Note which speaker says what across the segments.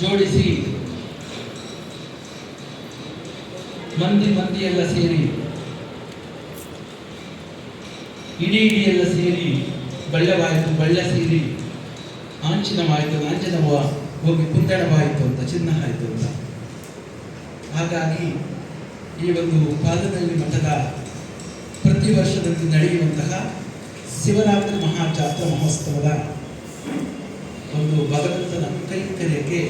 Speaker 1: ಜೋಡಿಸಿ. ಮಂದಿ ಮಂದಿ ಎಲ್ಲ ಸೇರಿ. ಇಡೀ ಇಡೀ ಎಲ್ಲ ಸೇರಿ ಬಳ್ಳವಾಯಿತು, ಬಳ್ಳ ಸೇರಿ. ಆಂಚಿನವಾಯಿತು ಆಂಚನವ ಹೋಗಿ ಕುಂದಣವಾಯಿತು ಅಂತ ಚಿನ್ನ ಆಯಿತು ಅಂತ. ಹಾಗಾಗಿ ಈ ಒಂದು ಪಾದದಲ್ಲಿ ಮಠದ ಪ್ರತಿ ವರ್ಷದಲ್ಲಿ ನಡೆಯುವಂತಹ ಶಿವರಾತ್ರಿ ಮಹಾಜಾತ್ರಾ ಮಹೋತ್ಸವದ ಒಂದು ಭಗವಂತನ ಕೈಂಕರ್ಯಕ್ಕೆ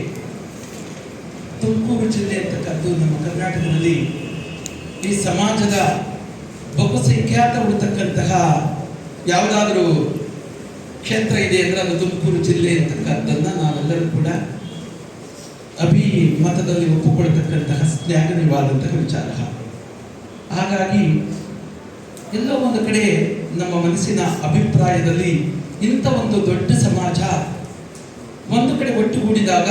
Speaker 1: ತುಮಕೂರು ಜಿಲ್ಲೆ ಅಂತಕ್ಕಂಥದ್ದು ನಮ್ಮ ಕರ್ನಾಟಕದಲ್ಲಿ ಈ ಸಮಾಜದ ಬಹುಸಂಖ್ಯಾತ ಉಳಿತಕ್ಕಂತಹ ಯಾವುದಾದ್ರೂ ಕ್ಷೇತ್ರ ಇದೆ ಅಂದರೆ ಅದು ತುಮಕೂರು ಜಿಲ್ಲೆ ಅಂತಕ್ಕಂಥದ್ದನ್ನು ನಾವೆಲ್ಲರೂ ಕೂಡ ಅಭಿ ಮತದಲ್ಲಿ ಒಪ್ಪಿಕೊಳ್ತಕ್ಕಂತಹ ಸ್ನೇಹನೀಯವಾದಂತಹ ವಿಚಾರ. ಹಾಗಾಗಿ ಎಲ್ಲ ಒಂದು ಕಡೆ ನಮ್ಮ ಮನಸ್ಸಿನ ಅಭಿಪ್ರಾಯದಲ್ಲಿ ಇಂಥ ಒಂದು ದೊಡ್ಡ ಸಮಾಜ ಒಂದು ಕಡೆ ಒಟ್ಟುಗೂಡಿದಾಗ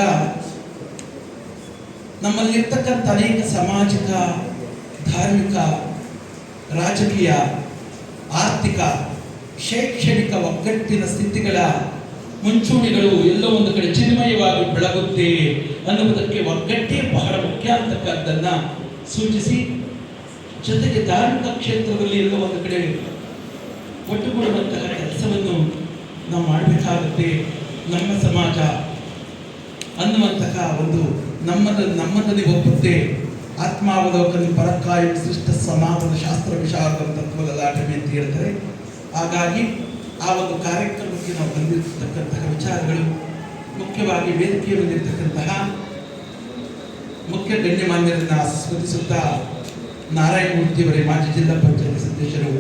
Speaker 1: ನಮ್ಮಲ್ಲಿರ್ತಕ್ಕಂಥ ಅನೇಕ ಸಾಮಾಜಿಕ, ಧಾರ್ಮಿಕ, ರಾಜಕೀಯ, ಆರ್ಥಿಕ, ಶೈಕ್ಷಣಿಕ ಒಗ್ಗಟ್ಟಿನ ಸ್ಥಿತಿಗಳ ಮುಂಚೂಣಿಗಳು ಎಲ್ಲೋ ಒಂದು ಕಡೆ ಚಿನ್ಮಯವಾಗಿ ಬೆಳಗುತ್ತೆ ಅನ್ನುವುದಕ್ಕೆ ಒಗ್ಗಟ್ಟೇ ಬಹಳ ಮುಖ್ಯ ಅಂತಕ್ಕಂಥದ್ದನ್ನ ಸೂಚಿಸಿ, ಜೊತೆಗೆ ಧಾರ್ಮಿಕ ಕ್ಷೇತ್ರದಲ್ಲಿ ಎಲ್ಲೋ ಒಂದು ಕಡೆ ಒಟ್ಟುಗೂಡುವಂತಹ ಕೆಲಸವನ್ನು ನಾವು ಮಾಡಬೇಕಾಗುತ್ತೆ. ನಮ್ಮ ಸಮಾಜ ಅನ್ನುವಂತಹ ಒಂದು ನಮ್ಮದ ನಮ್ಮದಲ್ಲಿ ಒಪ್ಪುತ್ತೆ. ಆತ್ಮಾವಲೋಕನ ಪರಕಾಯ ಸೃಷ್ಟ ಸಮಾಜದ ಶಾಸ್ತ್ರ ವಿಶಾರದ ತತ್ವದ ಲಾಟಮಿ ಅಂತ ಹೇಳ್ತಾರೆ. ಹಾಗಾಗಿ ಆ ಒಂದು ಕಾರ್ಯಕ್ರಮಕ್ಕೆ ನಾವು ಬಂದಿರತಕ್ಕಂತಹ ವಿಚಾರಗಳು, ಮುಖ್ಯವಾಗಿ ವೇದಿಕೆಯ ಬಂದಿರತಕ್ಕಂತಹ ಮುಖ್ಯ ಗಣ್ಯಮಾನ್ಯರನ್ನ ಸ್ಮರಿಸುತ್ತಾ ನಾರಾಯಣ ಮೂರ್ತಿಯವರೇ ಮಾಜಿ ಜಿಲ್ಲಾ ಪಂಚಾಯತ್ ಸದಸ್ಯರು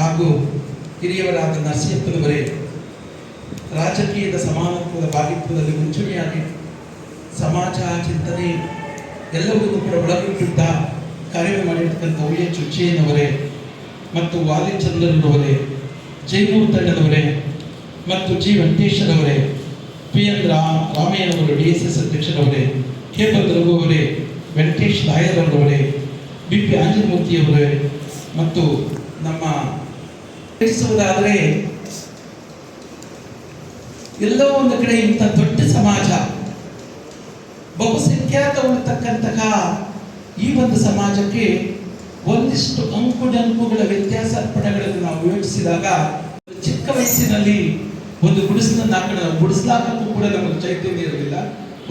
Speaker 1: ಹಾಗೂ ಹಿರಿಯವರಾದ ನರಸಿಂಹಪ್ಪನವರೇ ರಾಜಕೀಯದ ಸಮಾನತ್ವದ ಭಾಗಿತ್ವದಲ್ಲಿ ಮುಂಚೂಣಿಯಾಗಿ ಸಮಾಜ, ಚಿಂತನೆ ಎಲ್ಲವನ್ನೂ ಕೂಡ ಒಳಗೊಂಡಿದ್ದ ಕಾರ್ಯ ಮಾಡಿರ್ತಕ್ಕಂಥ ಒಳ್ಳೆಯ ಎಚ್ ಉಚ್ಚೇನವರೇ ಮತ್ತು ವಾಲಿಚಂದ್ರನವರೇ ತಂಡದವರೇ ಮತ್ತು ಜಿ ವೆಂಕಟೇಶ್ವರವರೇ, ಪಿ ಎನ್ ರಾಮ್ ರಾಮಯ್ಯನವರು ಡಿ ಎಸ್ ಎಸ್ ಅಧ್ಯಕ್ಷರವರೇ, ಕೆ ಬಲ್ ರಘು ಅವರೇ, ವೆಂಕಟೇಶ್ ನಾಯರವರವರೇ ಬಿ ಪಿ ಆಂಜನಮೂರ್ತಿಯವರೇ ಮತ್ತು ನಮ್ಮ ತಿಳಿಸುವುದಾದರೆ ಎಲ್ಲೋ ಒಂದು ಕಡೆ ಇಂಥ ದೊಡ್ಡ ಸಮಾಜ ಬಹುಸಂಖ್ಯಾತವಾಗಿರ್ತಕ್ಕಂತಹ ಈ ಒಂದು ಸಮಾಜಕ್ಕೆ ಒಂದಿಷ್ಟು ಅಂಕುಡಂಕುಗಳ ವ್ಯತ್ಯಾಸರ್ಪಣೆಗಳನ್ನು ನಾವು ಯೋಚಿಸಿದಾಗ, ಚಿಕ್ಕ ವಯಸ್ಸಿನಲ್ಲಿ ಒಂದು ಗುಡಿಸಲನ್ನು ಗುಡಿಸಲಾಕಕ್ಕೂ ಕೂಡ ನಮಗೆ ಚೈತನ್ಯ ಇರಲಿಲ್ಲ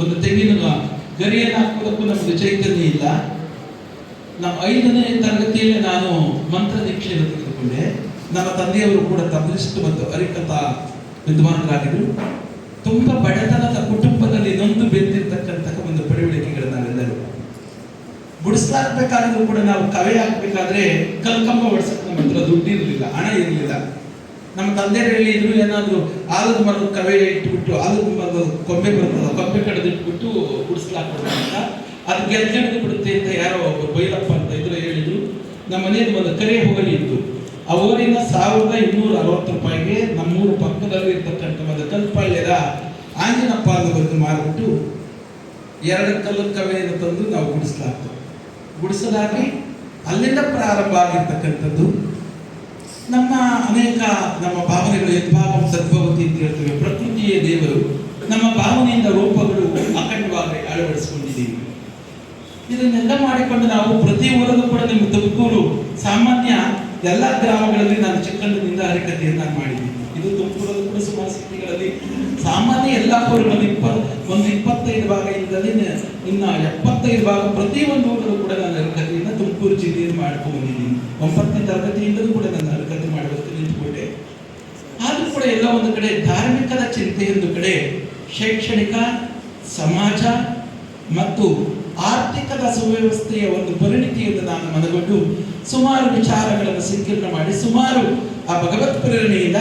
Speaker 1: ಒಂದು ತೆಂಗಿನ ಗರಿಯನ್ನು ಹಾಕೋದಕ್ಕೂ ನಮಗೆ ಚೈತನ್ಯ ಇಲ್ಲ. ನಾವು ಐದನೇ ತರಗತಿಯಲ್ಲಿ ನಾನು ಮಂತ್ರ ದೀಕ್ಷೆಯನ್ನು ತೆಗೆದುಕೊಂಡೆ. ನಮ್ಮ ತಂದೆಯವರು ಕೂಡ ತಬಲಿಸ್ಟ್ ಮತ್ತು ಹರಿಕಥಾ ವಿದ್ವಾಂಸರಾಗಿದ್ದರು ತುಂಬ ಬಡತನದ ಕುಟುಂಬದಲ್ಲಿ ನೊಂದು ಬೆಂದಿರ್ತಕ್ಕಂತಹ ಒಂದು ಪಡವಳಿಕೆಗಳು ನಾವೆಲ್ಲರೂ. ಬಿಡಿಸ್ಲಾಗ್ಬೇಕಾದ್ರೂ ಕೂಡ ನಾವು ಕವೆ ಹಾಕ್ಬೇಕಾದ್ರೆ ಕಲ್ಕಂಬ ಹೊಡ್ಸಕ್ ನಮ್ಮ ಹತ್ರ ದುಡ್ಡು ಇರಲಿಲ್ಲ, ಹಣ ಇರಲಿಲ್ಲ. ನಮ್ಮ ತಂದೆಯಲ್ಲಿ ಹೇಳಿದ್ರು ಏನಾದ್ರು ಆಲದ ಮರದ ಕವೆ ಇಟ್ಬಿಟ್ಟು, ಆಲದ ಮರದ ಕೊಂಬೆ ಬರ್ತದ ಕೊಂಬೆ ಕಡ್ದಿಟ್ಬಿಟ್ಟು ಇಟ್ಬಿಟ್ಟು ಅಂತ. ಅದು ಗೆಲ್ಗೆಡ್ದು ಬಿಡುತ್ತೆ ಅಂತ ಯಾರೋ ಒಬ್ಬರು ಬೈಲಪ್ಪ ಅಂತ ಇದ್ರು ಹೇಳಿದ್ರು. ನಮ್ಮ ಮನೆಯಲ್ಲಿ ಒಂದು ಕರೆ ಹೋಗಲಿ ಇತ್ತು. ಅವರಿಂದ ಸಾವಿರದ ಇನ್ನೂರ ಅರವತ್ತು ರೂಪಾಯಿಗೆ ನಮ್ಮೂರು ಆಂಜನಪ್ಪ ಪಾಲುಗಳನ್ನು ಮಾರ್ಬಿಟ್ಟು ಎರಡು ಕಲ್ಲು ಕವೆಯನ್ನು ತಂದು ನಾವು ಗುಡಿಸಲಾಗ್ತದೆ ಗುಡಿಸಲಾಗಿ ಅಲ್ಲಿಂದ ಪ್ರಾರಂಭ ಆಗಿರ್ತಕ್ಕಂಥದ್ದು ನಮ್ಮ ಅನೇಕ ನಮ್ಮ ಭಾವನೆಗಳು ಯದ್ಭಾವಂ ಸದ್ಭವತಿ ಅಂತ ಹೇಳ್ತೇವೆ. ಪ್ರಕೃತಿಯೇ ದೇವರು. ನಮ್ಮ ಭಾವನೆಯಿಂದ ರೂಪಗಳು ಅಖಂಡವಾಗಿ ಅಳವಡಿಸಿಕೊಂಡಿದ್ದೀವಿ. ಇದನ್ನೆಲ್ಲ ಮಾಡಿಕೊಂಡು ನಾವು ಪ್ರತಿ ಊರಲ್ಲೂ ಕೂಡ ನಿಮ್ಮ ತುಮಕೂರು ಸಾಮಾನ್ಯ ಎಲ್ಲ ಗ್ರಾಮಗಳಲ್ಲಿ ನಾನು ಚಿಕ್ಕಂದಿನಿಂದ ಹರಿಕಥೆಯನ್ನು ನಾನು ಮಾಡಿದ್ದೀನಿ ಇದು ತುಮಕೂರಲ್ಲಿ ಕೂಡ ಸುಮಾರು ಸಿಟಿಗಳಲ್ಲಿ ಸಾಮಾನ್ಯ ಎಲ್ಲ ಒಂದು ಒಂದು ಇಪ್ಪತ್ತೈದು ಭಾಗ ಇನ್ನ ಎಪ್ಪತ್ತೈದು ಭಾಗ ಪ್ರತಿ ಒಂದು ಊರಲ್ಲೂ ಕೂಡ ನಾನು ಹರಿಕಥೆಯನ್ನು ತುಮಕೂರು ಜಿಲ್ಲೆಯಲ್ಲಿ ಮಾಡ್ಕೊಂಡು ಬಂದಿದ್ದೀನಿ. ಒಂಬತ್ತನೇ ತರಗತಿಯಿಂದಲೂ ಕೂಡ ನಾನು ಹರಿಕಥೆ ಮಾಡಬೇಕು ನಿಂತುಕೊಂಡೆ. ಆದ್ರೂ ಕೂಡ ಎಲ್ಲ ಒಂದು ಕಡೆ ಧಾರ್ಮಿಕದ ಚಿಂತೆ ಒಂದು ಕಡೆ ಶೈಕ್ಷಣಿಕ, ಸಮಾಜ ಮತ್ತು ಆರ್ಥಿಕದ ಸುವ್ಯವಸ್ಥೆಯ ಒಂದು ಪರಿಣಿತಿಯನ್ನು ನಾನು ಮನಗೊಂಡು ಸುಮಾರು ವಿಚಾರಗಳನ್ನು ಸಂಕೀರ್ಣ ಮಾಡಿ ಸುಮಾರು ಆ ಭಗವತ್ ಪ್ರೇರಣೆಯಿಂದ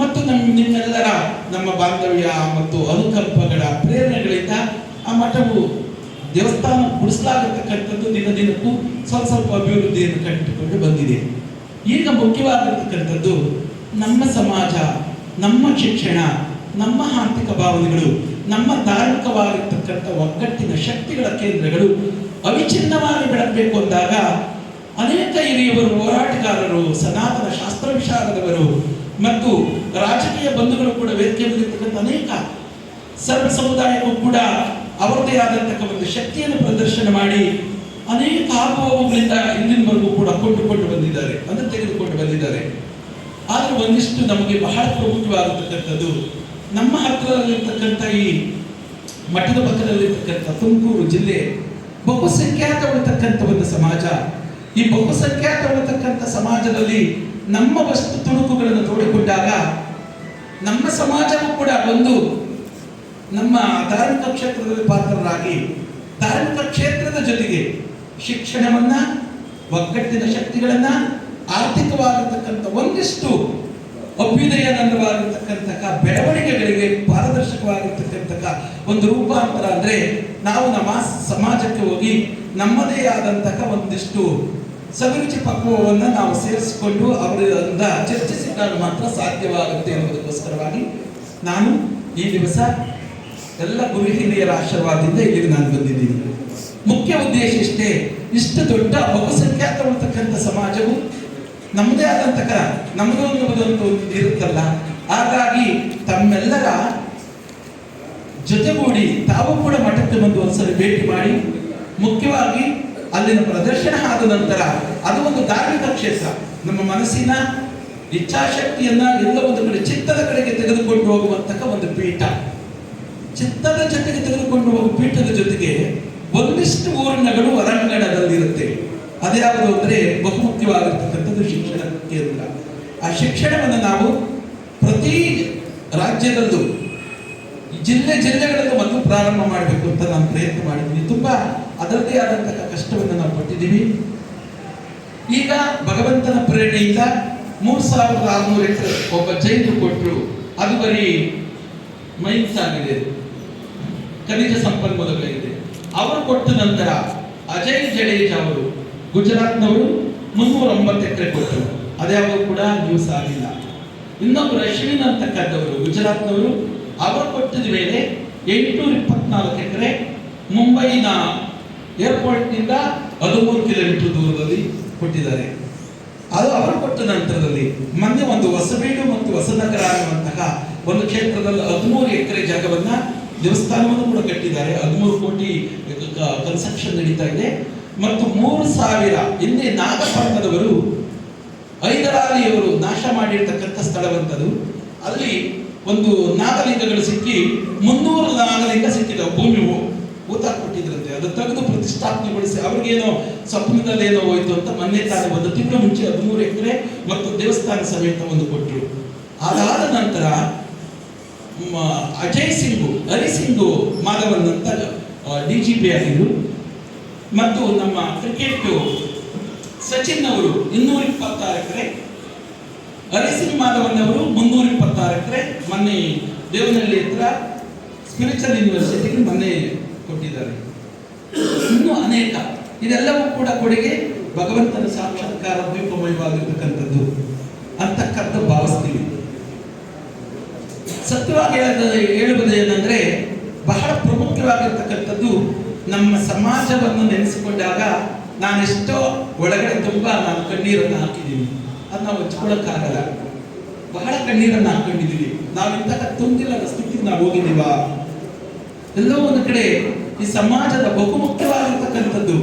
Speaker 1: ಮತ್ತು ನಮ್ಮ ನಿಮ್ಮೆಲ್ಲರ ನಮ್ಮ ಬಾಂಧವ್ಯ ಮತ್ತು ಅನುಕಂಪಗಳ ಪ್ರೇರಣೆಗಳಿಂದ ಆ ಮಠವು ದೇವಸ್ಥಾನ ಗುಡಿಸಲಾಗತಕ್ಕಂಥದ್ದು ದಿನ ದಿನಕ್ಕೂ ಸ್ವಲ್ಪ ಸ್ವಲ್ಪ ಅಭಿವೃದ್ಧಿಯನ್ನು ಕಂಡುಕೊಂಡು ಬಂದಿದೆ. ಈಗ ಮುಖ್ಯವಾಗಿರ್ತಕ್ಕಂಥದ್ದು ನಮ್ಮ ಸಮಾಜ, ನಮ್ಮ ಶಿಕ್ಷಣ, ನಮ್ಮ ಆರ್ಥಿಕ ಭಾವನೆಗಳು, ನಮ್ಮ ಧಾರ್ಮಿಕವಾಗಿರ್ತಕ್ಕಂಥ ಒಗ್ಗಟ್ಟಿನ ಶಕ್ತಿಗಳ ಕೇಂದ್ರಗಳು ಅವಿಚ್ಛಿನ್ನವಾಗಿ ಬೆಳಗಬೇಕು ಅಂದಾಗ ಅನೇಕ ಹಿರಿಯವರು, ಹೋರಾಟಗಾರರು, ಸನಾತನ ಶಾಸ್ತ್ರ ವಿಶಾರದವರು ಮತ್ತು ರಾಜಕೀಯ ಬಂಧುಗಳು ಕೂಡ ವೇದಿಕೆ ಬಂದಿರ್ತಕ್ಕಂಥ ಅನೇಕ ಸರ್ವ ಸಮುದಾಯಕ್ಕೂ ಕೂಡ ಅವರದೇ ಆದಂತಹ ಒಂದು ಶಕ್ತಿಯನ್ನು ಪ್ರದರ್ಶನ ಮಾಡಿ ಅನೇಕ ಆಗುವವುಗಳಿಂದ ಇಂದಿನವರೆಗೂ ಕೂಡ ಕೊಂಡುಕೊಂಡು ಬಂದಿದ್ದಾರೆ, ಅದನ್ನು ತೆಗೆದುಕೊಂಡು ಬಂದಿದ್ದಾರೆ. ಆದ್ರೆ ಒಂದಿಷ್ಟು ನಮಗೆ ಬಹಳ ಪ್ರಮುಖವಾಗಿರ್ತಕ್ಕಂಥದ್ದು ನಮ್ಮ ಹತ್ತಿರದಲ್ಲಿರ್ತಕ್ಕಂಥ ಈ ಮಠದ ಪಕ್ಕದಲ್ಲಿರ್ತಕ್ಕಂಥ ತುಮಕೂರು ಜಿಲ್ಲೆ ಬಹುಸಂಖ್ಯಾತ ಒಂದು ಸಮಾಜ. ಈ ಬಹುಸಂಖ್ಯಾತ ಉಳಿತಕ್ಕಂಥ ಸಮಾಜದಲ್ಲಿ ನಮ್ಮ ವಸ್ತು ತುಣುಕುಗಳನ್ನು ನೋಡಿಕೊಂಡಾಗ ನಮ್ಮ ಸಮಾಜವೂ ಕೂಡ ಒಂದು ನಮ್ಮ ಧಾರ್ಮಿಕ ಕ್ಷೇತ್ರದಲ್ಲಿ ಪಾತ್ರರಾಗಿ ಧಾರ್ಮಿಕ ಕ್ಷೇತ್ರದ ಜೊತೆಗೆ ಶಿಕ್ಷಣವನ್ನ, ಒಗ್ಗಟ್ಟಿನ ಶಕ್ತಿಗಳನ್ನ, ಆರ್ಥಿಕವಾಗಿರ್ತಕ್ಕಂಥ ಒಂದಿಷ್ಟು ಅಭ್ಯುದಯನಂದವಾಗಿರ್ತಕ್ಕಂತಹ ಬೆಳವಣಿಗೆಗಳಿಗೆ ಪಾರದರ್ಶಕವಾಗಿರ್ತಕ್ಕಂತಹ ಒಂದು ರೂಪಾಂತರ ಅಂದ್ರೆ ನಾವು ನಮ್ಮ ಸಮಾಜಕ್ಕೆ ಹೋಗಿ ನಮ್ಮದೇ ಆದಂತಹ ಒಂದಿಷ್ಟು ಸಭಿರುಚಿ ಪಕ್ವವನ್ನು ನಾವು ಸೇರಿಸಿಕೊಂಡು ಅವರಿಂದ ಚರ್ಚಿಸಿದಾಗ ಮಾತ್ರ ಸಾಧ್ಯವಾಗುತ್ತೆ ಎಂಬುದಕ್ಕೋಸ್ಕರವಾಗಿ ನಾನು ಈ ದಿವಸ ಎಲ್ಲ ಗುರು ಹಿರಿಯರ ಆಶೀರ್ವಾದದಿಂದ ಇಲ್ಲಿಗೆ ನಾನು ಬಂದಿದ್ದೀನಿ. ಮುಖ್ಯ ಉದ್ದೇಶ ಇಷ್ಟೇ, ಇಷ್ಟು ದೊಡ್ಡ ಬಹುಸಂಖ್ಯಾತ ಸಮಾಜವು ನಮ್ಮದೇ ಆದಂತಹ ನಮ್ಮದು ಒಂದು ಇರುತ್ತಲ್ಲ, ಹಾಗಾಗಿ ತಮ್ಮೆಲ್ಲರ ಜೊತೆಗೂಡಿ ತಾವು ಕೂಡ ಮಠಕ್ಕೆ ಬಂದು ಒಂದ್ಸಲ ಭೇಟಿ ಮಾಡಿ, ಮುಖ್ಯವಾಗಿ ಅಲ್ಲಿನ ಪ್ರದರ್ಶನ ಆದ ನಂತರ ಅದು ಒಂದು ಧಾರ್ಮಿಕ ಕ್ಷೇತ್ರ. ನಮ್ಮ ಮನಸ್ಸಿನ ಇಚ್ಛಾಶಕ್ತಿಯನ್ನ ಎಲ್ಲ ಒಂದು ಕಡೆ ಚಿತ್ತದ ಕಡೆಗೆ ತೆಗೆದುಕೊಂಡು ಹೋಗುವಂತಹ ಒಂದು ಪೀಠ. ಚಿತ್ತದ ಜೊತೆಗೆ ತೆಗೆದುಕೊಂಡು ಹೋಗುವ ಪೀಠದ ಜೊತೆಗೆ ಒಂದಿಷ್ಟು ಊರಿನಗಳು ಹೊರಾಂಗಣದಲ್ಲಿರುತ್ತೆ ಅದ್ಯಾವುದು ಅಂದ್ರೆ ಬಹುಮುಖ್ಯವಾಗಿರ್ತಕ್ಕಂಥದ್ದು ಶಿಕ್ಷಣ ಕೇಂದ್ರ. ಆ ಶಿಕ್ಷಣವನ್ನು ನಾವು ಪ್ರತಿ ರಾಜ್ಯದಲ್ಲೂ ಜಿಲ್ಲೆ ಜಿಲ್ಲೆಗಳಲ್ಲೂ ಮೊದಲು ಪ್ರಾರಂಭ ಮಾಡಬೇಕು ಅಂತ ನಾನು ಪ್ರಯತ್ನ ಮಾಡಿದ್ದೀನಿ. ತುಂಬಾ ಅದರದ್ದೇ ಆದಂತಹ ಕಷ್ಟವನ್ನು ನಾವು ಪಟ್ಟಿದ್ದೀವಿ. ಈಗ ಭಗವಂತನ ಪ್ರೇರಣೆಯಿಂದ ಮೂರ್ ಸಾವಿರದ ಆರುನೂರು ಎಕರೆ ಒಬ್ಬ ಜೈನರು ಕೊಟ್ಟರು ಅದು ಬರೀ ಮೈನ್ಸ್ ಆಗಿದೆ. ಖನಿಜ ಸಂಪನ್ಮೂಲಗಳಿದೆ ಅವರು ಕೊಟ್ಟ ನಂತರ ಅಜಯ್ ಜಡೇಜ್ ಅವರು ಗುಜರಾತ್ನವರು ಮುನ್ನೂರ ಒಂಬತ್ತು ಎಕರೆ ಕೊಟ್ಟರು. ಅದ್ಯಾವುದು ಕೂಡ ನ್ಯೂಸ್ ಆಗಿಲ್ಲ. ಇನ್ನೊಬ್ಬರು ಅಶ್ವಿನ್ ಅಂತಕ್ಕಂಥವರು ಗುಜರಾತ್ನವರು, ಅವರು ಕೊಟ್ಟಿದ ಮೇಲೆ ಎಂಟುನೂರ ಇಪ್ಪತ್ನಾಲ್ಕು ಎಕರೆ ಮುಂಬೈನ ಏರ್ಪೋರ್ಟ್ನಿಂದ ಹದಿಮೂರು ಕಿಲೋಮೀಟರ್ ದೂರದಲ್ಲಿ ಕೊಟ್ಟಿದ್ದಾರೆ. ಅದು ಅವರು ಕೊಟ್ಟ ನಂತರದಲ್ಲಿ ಮೊನ್ನೆ ಒಂದು ಹೊಸಬೀಡು ಮತ್ತು ಹೊಸನಗರ ಅನ್ನುವಂತಹ ಒಂದು ಕ್ಷೇತ್ರದಲ್ಲಿ ಹದಿಮೂರು ಎಕರೆ ಜಾಗವನ್ನ ದೇವಸ್ಥಾನವನ್ನು ಕೂಡ ಕಟ್ಟಿದ್ದಾರೆ. ಹದಿಮೂರು ಕೋಟಿ ಕನ್ಸ್ಟ್ರಕ್ಷನ್ ನಡೀತಾ ಇದೆ. ಮತ್ತು ಮೂರು ಸಾವಿರ ಹಿಂದೆ ನಾಗಪಟ್ಟಣದವರು ಹೈದರಾಲಿಯವರು ನಾಶ ಮಾಡಿರ್ತಕ್ಕಂಥ ಸ್ಥಳವಂತದು ಅಲ್ಲಿ ಒಂದು ನಾಗಲಿಂಗಗಳು ಸಿಕ್ಕಿ ಮುನ್ನೂರು ನಾಗಲಿಂಗ ಸಿಕ್ಕಿದ. ಭೂಮಿ ಊತ ಕೊಟ್ಟಿದ್ರಂತೆ. ಅದು ತೆಗೆದು ಪ್ರತಿಷ್ಠಾಪನೆಗೊಳಿಸಿ ಅವ್ರಿಗೇನೋ ಸ್ವಪ್ನದಲ್ಲಿ ಏನೋ ಹೋಯ್ತು ಅಂತ ಮೊನ್ನೆ ತಾನೇ ಒಂದು ತಿಂಗಳ ಮುಂಚೆ ಹದಿಮೂರು ಎಕರೆ ಮತ್ತು ದೇವಸ್ಥಾನ ಸಮೇತ ಒಂದು ಕೊಟ್ಟರು. ಅದಾದ ನಂತರ ಅಜಯ್ ಸಿಂಗ್, ಹರಿ ಸಿಂಗು ಮಾಧವನ್ ಅಂತ ಡಿ ಜಿ ಪಿ ಆಗಿದ್ರು. ಮತ್ತು ನಮ್ಮ ಕ್ರಿಕೆಟ್ ಸಚಿನ್ ಅವರು ಇನ್ನೂರ ಇಪ್ಪತ್ತಾರು ಎಕರೆ ಹರಿಸಿಂಗ್ ಮಾಧವನ್ ಅವರು ಮುನ್ನೂರ ಇಪ್ಪತ್ತಾರು ಎಕರೆ ಮೊನ್ನೆ ದೇವನಹಳ್ಳಿ ಹತ್ರ ಸ್ಪಿರಿಚುವಲ್ ಯೂನಿವರ್ಸಿಟಿಗೆ ಮೊನ್ನೆ ಕೊಟ್ಟಿದ್ದಾರೆ. ಇನ್ನೂ ಅನೇಕ. ಇದೆಲ್ಲವೂ ಕೂಡ ಕೊಡುಗೆ ಭಗವಂತನ ಸಾಕ್ಷಾತ್ಕಾರ ದ್ವೀಪಮಯವಾಗಿರ್ತಕ್ಕಂಥದ್ದು. ಅಂತಕ್ಕಂಥ ಭಾವಿಸ್ತೀವಿ ಸತ್ಯವಾಗಿ ಹೇಳುವುದು ಏನಂದ್ರೆ, ಬಹಳ ಪ್ರಮುಖವಾಗಿರ್ತಕ್ಕಂಥದ್ದು ನಮ್ಮ ಸಮಾಜವನ್ನು ನೆನೆಸಿಕೊಂಡಾಗ ನಾನೆಷ್ಟೋ ಒಳಗಡೆ ತುಂಬ ನಾನು ಕಣ್ಣೀರನ್ನು ಹಾಕಿದ್ದೀನಿ. ಅದು ನಾವು ಹಚ್ಕೊಳ್ಳೋಕ್ಕಾಗಲ್ಲ. ಬಹಳ ಕಣ್ಣೀರನ್ನು ಹಾಕೊಂಡಿದ್ದೀವಿ. ನಾವು ಇಂತಹ ತುಂಬಿಲ್ಲದ ಸ್ಥಿತಿಗೆ ನಾವು ಹೋಗಿದ್ದೀವಾ. ಎಲ್ಲೋ ಒಂದು ಕಡೆ ಈ ಸಮಾಜದ ಬಹುಮುಖ್ಯವಾಗಿರ್ತಕ್ಕಂಥದ್ದು.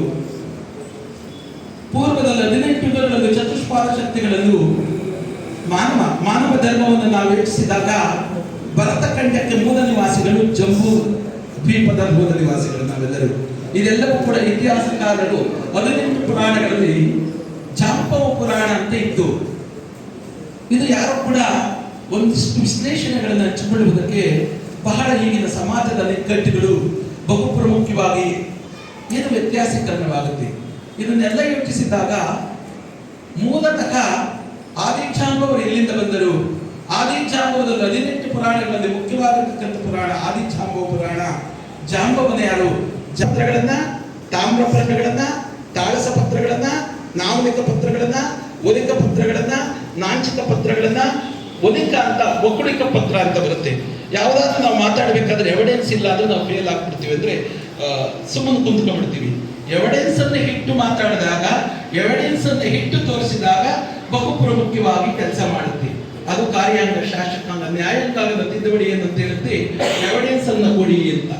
Speaker 1: ಪೂರ್ವದಲ್ಲಿ ಹದಿನೆಂಟು ಯುಗಗಳಲ್ಲಿ ಚತುಷ್ಪಾದ ಶಕ್ತಿಗಳಲ್ಲೂ ಮಾನವ ಮಾನವ ಧರ್ಮವನ್ನು ನಾವು ವೀಕ್ಷಿಸಿದಾಗ ಭರತಖಂಡಕ್ಕೆ ಮೂಲ ನಿವಾಸಿಗಳು ಜಂಬೂ ದ್ವೀಪದ ಮೂಲ ನಿವಾಸಿಗಳು ನಾವೆಲ್ಲರೂ. ಇದೆಲ್ಲವೂ ಕೂಡ ಇತಿಹಾಸಕಾರರು ಹದಿನೆಂಟು ಪುರಾಣಗಳಲ್ಲಿ ಜಾಂಬವ ಪುರಾಣ ಅಂತ ಇತ್ತು. ಇದು ಯಾರು ಕೂಡ ಒಂದಿಷ್ಟು ವಿಶ್ಲೇಷಣೆಗಳನ್ನು ಹಂಚಿಕೊಳ್ಳುವುದಕ್ಕೆ ಬಹಳ ಈಗಿನ ಸಮಾಜದ ನಿಕ್ಕಟ್ಟುಗಳು ಬಹು ಪ್ರಮುಖವಾಗಿ ಏನು ವ್ಯತ್ಯಾಸೀಕರಣವಾಗುತ್ತೆ? ಇದನ್ನೆಲ್ಲ ಯೋಚಿಸಿದಾಗ ಮೂಲತಃ ಆದಿಚಾಂಬವರು ಎಲ್ಲಿಂದ ಬಂದರು? ಆದಿಚಾಂಬವದಲ್ಲಿ ಹದಿನೆಂಟು ಪುರಾಣಗಳಲ್ಲಿ ಮುಖ್ಯವಾಗಿರ್ತಕ್ಕಂಥ ಪುರಾಣ ಆದಿಚಾಂಬವ ಪುರಾಣ. ಜಾಂಬವನ ಯಾರು? ಜಾತ್ರಗಳನ್ನ ತಾಮ್ರ ಪತ್ರಗಳನ್ನ ತಾಳಸ ಪತ್ರಗಳನ್ನ, ನಾವಲಿಕ ಪತ್ರಗಳನ್ನ, ಒಲಿಕ ಪತ್ರಗಳನ್ನ, ನಾಂಚಿಕ ಪತ್ರಗಳನ್ನ, ಒಲಿಕ ಅಂತ, ಒಕ್ಕುಳಿಕ ಪತ್ರ ಅಂತ ಬರುತ್ತೆ. ಯಾವುದಾದ್ರೂ ನಾವು ಮಾತಾಡಬೇಕಾದ್ರೆ ಎವಿಡೆನ್ಸ್ ಇಲ್ಲ ಅಂದ್ರೆ ನಾವು ಫೇಲ್ ಆಗ್ಬಿಡ್ತೀವಿ ಅಂದ್ರೆ ಸುಮ್ಮನೆ ಕುಂತ್ಕೊಂಡ್ಬಿಡ್ತೀವಿ. ಎವಿಡೆನ್ಸ್ ಅನ್ನು ಹಿಟ್ಟು ಮಾತಾಡಿದಾಗ ಎವಿಡೆನ್ಸ್ ಅನ್ನು ಹಿಟ್ಟು ತೋರಿಸಿದಾಗ ಬಹು ಪ್ರಮುಖವಾಗಿ ಕೆಲಸ ಮಾಡುತ್ತೆ. ಅದು ಕಾರ್ಯಾಂಗ ಶಾಸಕಾಂಗ ನ್ಯಾಯಾಂಗದ ತಿದ್ದುಪಡಿ ಏನಂತ ಹೇಳುತ್ತೆ ಎವಿಡೆನ್ಸ್ ಅನ್ನ ಕೊಡಿ ಅಂತ.